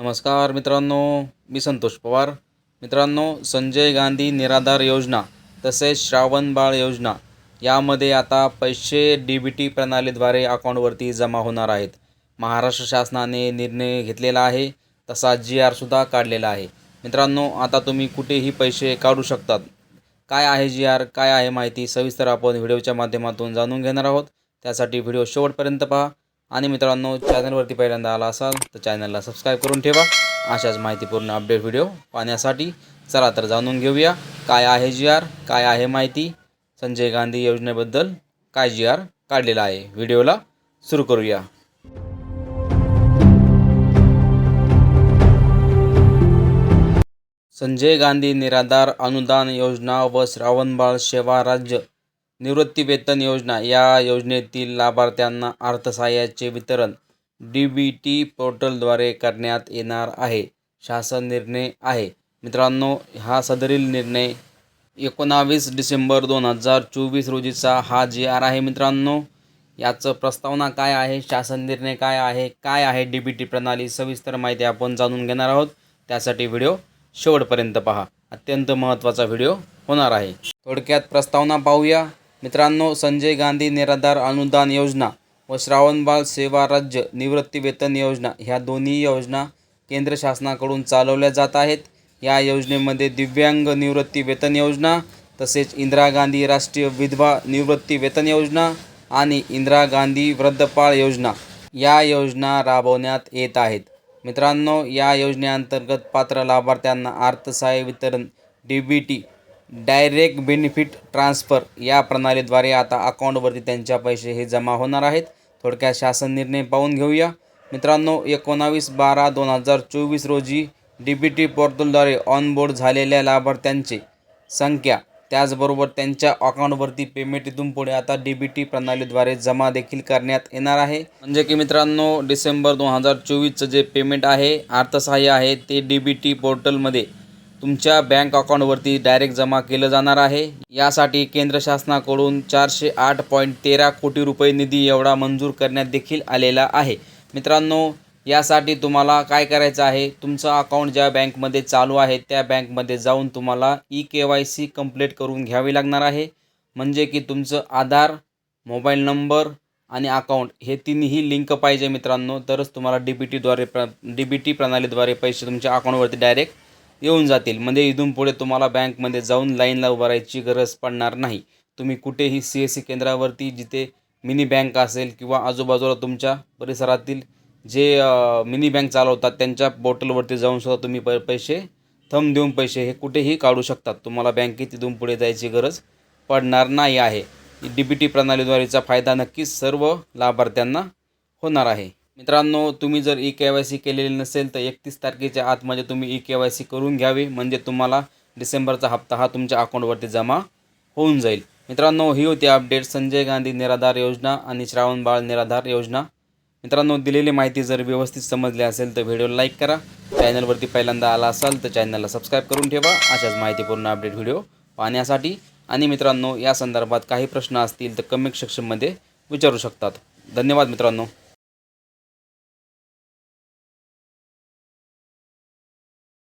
नमस्कार मित्रांनो मी संतोष पवार. मित्रांनो संजय गांधी निराधार योजना तसेच श्रावण बाळ योजना यामध्ये आता पैसे डी बी टी प्रणालीद्वारे अकाउंटवरती जमा होणार आहेत. महाराष्ट्र शासनाने निर्णय घेतलेला आहे तसा जी आरसुद्धा काढलेला आहे. मित्रांनो आता तुम्ही कुठेही पैसे काढू शकतात. काय आहे जी आर काय आहे माहिती सविस्तर आपण व्हिडिओच्या माध्यमातून जाणून घेणार आहोत. त्यासाठी व्हिडिओ शेवटपर्यंत पहा. आणि मित्रांनो चॅनलवरती पहिल्यांदा आला असाल तर चॅनलला सबस्क्राईब करून ठेवा. अशाच माहितीपूर्ण अपडेट व्हिडिओ पाहण्यासाठी चला तर जाणून घेऊया काय आहे जी आर काय आहे माहिती. संजय गांधी योजनेबद्दल काय जी आर काढलेला आहे? व्हिडिओला सुरू करूया. संजय गांधी निराधार अनुदान योजना व श्रावणबाळ सेवा राज्य निवृत्ती वेतन योजना. या योजनेतील लाभार्थ्यांना अर्थसहाय्याचे वितरण डी बी टी पोर्टलद्वारे करण्यात येणार आहे. शासन निर्णय आहे. मित्रांनो हा सदरील निर्णय एकोणावीस डिसेंबर दोन हजार चोवीस रोजीचा हा जी आर आहे मित्रांनो. याचं प्रस्तावना काय आहे? शासन निर्णय काय आहे? काय आहे डी बी टी प्रणाली? सविस्तर माहिती आपण जाणून घेणार आहोत. त्यासाठी व्हिडिओ शेवटपर्यंत पहा. अत्यंत महत्त्वाचा व्हिडिओ होणार आहे. थोडक्यात प्रस्तावना पाहूया. मित्रांनो संजय गांधी निराधार अनुदान योजना व श्रावणबाळ सेवा राज्य निवृत्ती वेतन योजना ह्या दोन्ही योजना केंद्र शासनाकडून चालवल्या जात आहेत. या योजनेमध्ये दिव्यांग निवृत्ती वेतन योजना तसेच इंदिरा गांधी राष्ट्रीय विधवा निवृत्ती वेतन योजना आणि इंदिरा गांधी वृद्धपाळ योजना या योजना राबवण्यात येत आहेत. मित्रांनो या योजनेअंतर्गत पात्र लाभार्थ्यांना अर्थसहाय्य वितरण D B T direct benefit transfer या प्रणालीद्वारे आता अकाउंटवरती त्यांच्या पैसे हे जमा होणार आहेत. थोडक्यात शासन निर्णय पाहून घेऊया. मित्रांनो एकोणावीस बारा दोन हजार चोवीस रोजी डी बी टी पोर्टलद्वारे ऑनबोर्ड झालेल्या लाभार्थ्यांची संख्या त्याचबरोबर त्यांच्या अकाउंटवरती पेमेंट इथून पुढे आता डी बी टी प्रणालीद्वारे जमा देखील करण्यात येणार आहे. म्हणजे की मित्रांनो डिसेंबर दोन हजार चोवीसचं जे पेमेंट आहे अर्थसहाय्य आहे ते डी बी टी पोर्टलमध्ये तुमच्या बँक अकाउंटवरती डायरेक्ट जमा केलं जाणार आहे. यासाठी केंद्र शासनाकडून चारशे आठ पॉईंट तेरा कोटी रुपये निधी एवढा मंजूर करण्यात देखील आलेला आहे. मित्रांनो यासाठी तुम्हाला काय करायचं आहे? तुमचं अकाउंट ज्या बँकमध्ये चालू आहे त्या बँकमध्ये जाऊन तुम्हाला E K Y C complete करून घ्यावी लागणार आहे. म्हणजे की तुमचं आधार मोबाईल नंबर आणि अकाउंट हे तिन्ही लिंक पाहिजे मित्रांनो. तरच तुम्हाला डी बी टीद्वारे प्र डी बी टी प्रणालीद्वारे पैसे तुमच्या अकाउंटवरती डायरेक्ट येऊन जातील. म्हणजे इथून पुढे तुम्हाला बँकमध्ये जाऊन लाईनला उभं राहायची गरज पडणार नाही. तुम्ही कुठेही सी एस सी केंद्रावरती जिथे मिनी बँक असेल किंवा आजूबाजूला तुमच्या परिसरातील जे मिनी बँक चालवतात त्यांच्या पोर्टलवरती जाऊन सुद्धा तुम्ही प पैसे थम देऊन पैसे हे कुठेही काढू शकतात. तुम्हाला बँकेत तिथून पुढे जायची गरज पडणार नाही आहे. डी बी टी प्रणालीद्वारेचा फायदा नक्कीच सर्व लाभार्थ्यांना होणार आहे. मित्रांनो तुम्ही जर ई के वाय सी केलेली नसेल तर एकतीस तारखेच्या आतमध्ये म्हणजे तुम्ही ई के वाय सी करून घ्यावी. म्हणजे तुम्हाला डिसेंबरचा हप्ता हा तुमच्या अकाउंटवरती जमा होऊन जाईल. मित्रांनो ही होती अपडेट. संजय गांधी निराधार योजना आणि श्रावण बाळ निराधार योजना. मित्रांनो दिलेली माहिती जर व्यवस्थित समजली असेल तर व्हिडिओला लाईक करा. चॅनलवरती पहिल्यांदा आला असाल तर चॅनलला सबस्क्राईब करून ठेवा. अशाच माहितीपूर्ण अपडेट व्हिडिओ पाहण्यासाठी. आणि मित्रांनो या संदर्भात काही प्रश्न असतील तर कमेंट सेक्शनमध्ये विचारू शकतात. धन्यवाद मित्रांनो.